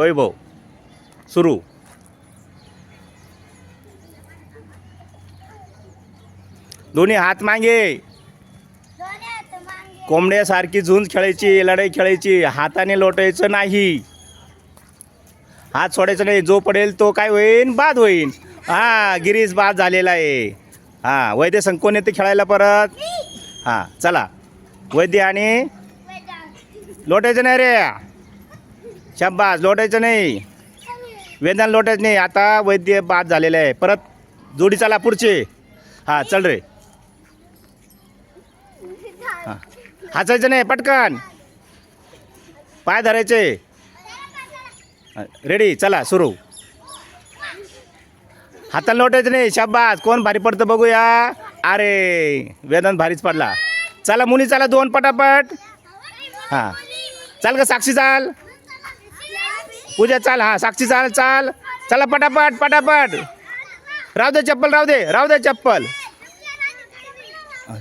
वैभव सुरू. दोन्ही हात मागे. कोंबड्यासारखी झुंज खेळायची लढाई खेळायची हाताने लोटायचं नाही. हात सोडायचं नाही जो पडेल तो काय होईल बाद होईल हा गिरीश बाद झालेला आहे. हा वैद्य संकोन येते खेळायला परत? हा चला. वैद्य आणि? लोटायचं नाही रे. शब्बास लोटायचं नाही. वेदन लोटायचं नाही. आता वैद्य बाद झालेलं आहे. परत जोडी चाला पुढचे. हा चल रे. हा. हाचायचं नाही पटकन. पाय धरायचे. रेडी चला सुरू. हाताला लोटायचं नाही. शाबास कोण भारी पडतं बघूया. अरे वेदन भारीच पडला. चला मुली चला दोन पटापट. हां. चाल का साक्षी चाल. पूजा चाल हा साक्षी चाल चाल. चला पटापट पटापट. राहू दे चप्पल राहू दे राहू दे चप्पल.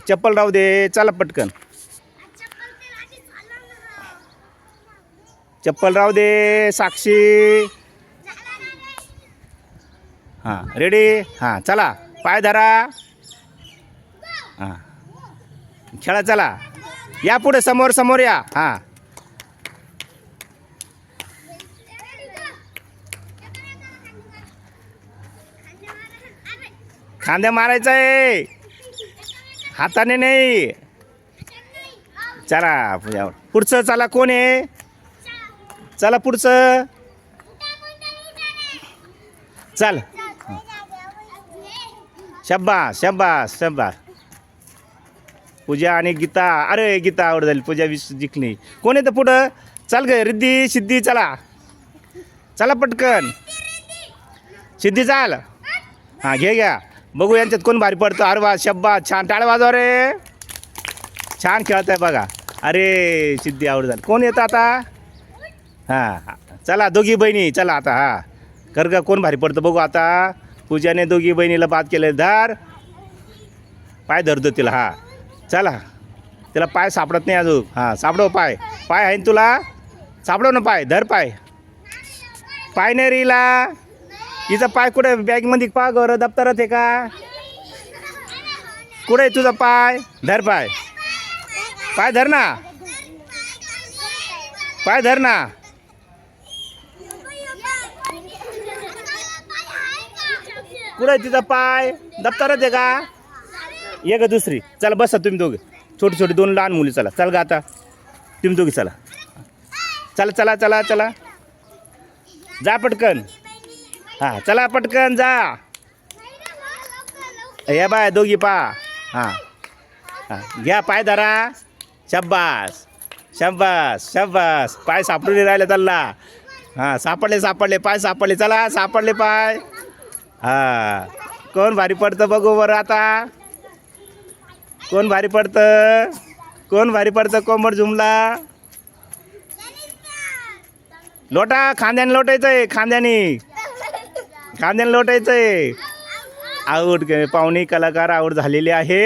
चप्पल राहू दे चला पटकन. चप्पल राहू दे साक्षी. हां रेडी हां चला पाय धरा. हां. खेळा चला. या पुढे समोर समोर या. हां. खांद्या मारायचा आहे. हाताने नाही. चला पूजावर पुढचं चला कोण आहे? चला पुढचं. चल. शब्बास शब्बास शब्बास. पूजा आणि गीता. अरे गीता आवड झाली पूजा विस जिंकली. कोण येतं पुढं? चल ग रिद्धी सिद्धी चला. चला पटकन. सिद्धी चाल. हां घे घ्या. बघू यांच्यात कोण भारी पडतं. अरे वा शब्बा छान. टाळ वाजवा रे. छान खेळत आहे बघा. अरे सिद्धी आवड झाली कोण येतं आता? हां चला दोघी बहिणी. चला आता हां. कर का कोण भारी पडतं बघू आता. पूजाने दोघी बहिणीला बाद केले धार. पाय धरतो तिला हां. चला. तिला पाय सापडत नाही अजून. हां सापडव पाय. पाय आहे ना तुला? सापडव ना पाय. धर पाय. पाय नाही रिला हिचा पाय कुठे? बॅगमध्ये पा गर दप्तरात आहे का? कुठे आहे तुझा पाय? धर पाय. पाय धर ना. पाय धर ना. कुठे आहे तिचा पाय? दप्तरात आहे का? ये ग दुसरी. चला बसा तुम्ही दोघे. छोटी छोटी दोन लहान मुली चला. चल गा आता. तुम्ही दोघी चला. चला चला चला चला. जा पटकन. हां चला पटकन जा. या बाय दोघी पा. हां. हां घ्या पाय धरा. शब्बास शब्बास शब्बास पाय सापडून राहिले चालला हां सापडले सापडले. पाय सापडले. चला सापडले पाय. हां. कोण भारी पडतं बघू बरं आता. कोण भारी पडतं? कोण भारी पडतं कोंबड झुमला? लोटा खांद्याने लोटायचं आहे खांद्याने. खांद्याने लोटायचं आहे आऊट पाहुणे कलाकार आऊट झालेले आहे.